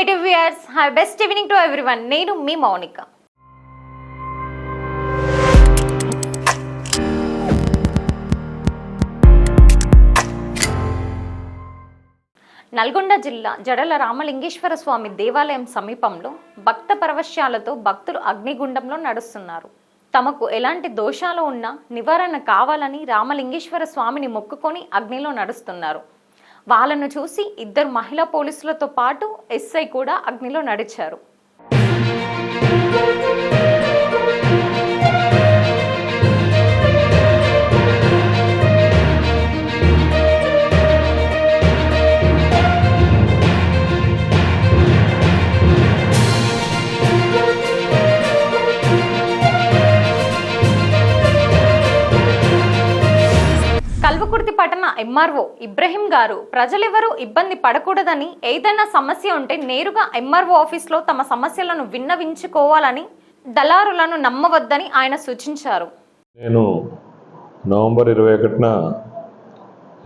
మిటి viewers hi best evening to everyone నేను మీ మౌనిక నల్గొండ జిల్లా జడల రామలింగేశ్వర స్వామి దేవాలయం సమీపంలో భక్త పరవశ్యాలతో భక్తులు అగ్నిగుండంలో నడుస్తున్నారు. తమకు ఎలాంటి దోషాలు ఉన్నా నివారణ కావాలని రామలింగేశ్వర స్వామిని మొక్కుకొని అగ్నిలో నడుస్తున్నారు. వాళ్ళను చూసి ఇద్దరు మహిళా పోలీసులతో పాటు ఎస్ఐ కూడా అగ్నిలో నడిచారు. కల్వకుర్తి పట్టణ ఎంఆర్ఓ ఇబ్రహీం గారు. ప్రజలెవరూ ఇబ్బంది పడకూడదని ఏదైనా సమస్య ఉంటే నేరుగా ఎంఆర్ఓ ఆఫీస్లో తమ సమస్యలను విన్నవించుకోవాలని దళారులను నమ్మవద్దని ఆయన సూచించారు. నేను నవంబర్ ఇరవై ఒకటిన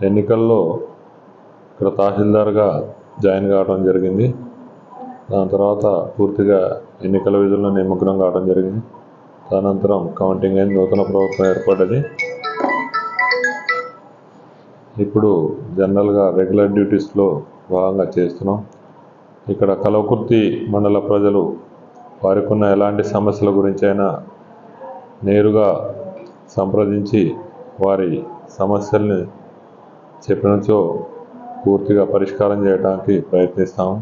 ఎన్నికల్లో ఇక్కడ తహసీల్దార్గా జాయిన్ కావడం జరిగింది. దాని తర్వాత పూర్తిగా ఎన్నికల విధుల్లో నిమగ్నం కావడం జరిగింది. తదనంతరం కౌంటింగ్ అయిన నూతన ప్రభుత్వం ఏర్పడ్డది. ఇప్పుడు జనరల్గా రెగ్యులర్ డ్యూటీస్లో భాగంగా చేస్తున్నాం. ఇక్కడ కలవకుర్తి మండల ప్రజలు వారికి ఉన్న ఎలాంటి సమస్యల గురించి అయినా నేరుగా సంప్రదించి వారి సమస్యల్ని చెప్పినచో పూర్తిగా పరిష్కారం చేయడానికి ప్రయత్నిస్తాము.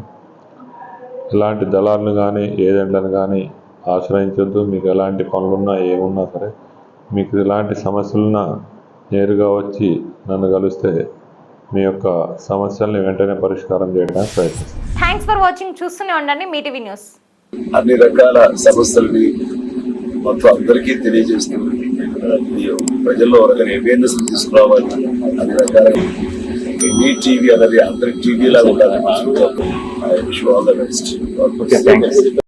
ఎలాంటి దళాలను కానీ ఏజెంట్లను కానీ ఆశ్రయించొద్దు. మీకు ఎలాంటి పనులున్నా ఏమున్నా సరే మీకు ఎలాంటి సమస్యలున్నా నేరుగా వచ్చి నన్ను కలిస్తే మీ యొక్క సమస్యల్ని వెంటనే పరిష్కారం చేయడానికి ప్రయత్నిస్తాం థ్యాంక్స్ ఫర్ వాచింగ్ చూస్తూనే ఉండండి మీ టీవీ న్యూస్. అన్ని రకాల సమస్యల్ని మొత్తం అందరికీ తెలియజేస్తూ ఇది ప్రజల్లో ఒక అవేర్నెస్ తీసుకురావాలి అన్ని రకాల మీ టీవీ అనేది అందరి టీవీ లాగా ఉండాలని ఆల్ ద బెస్ట్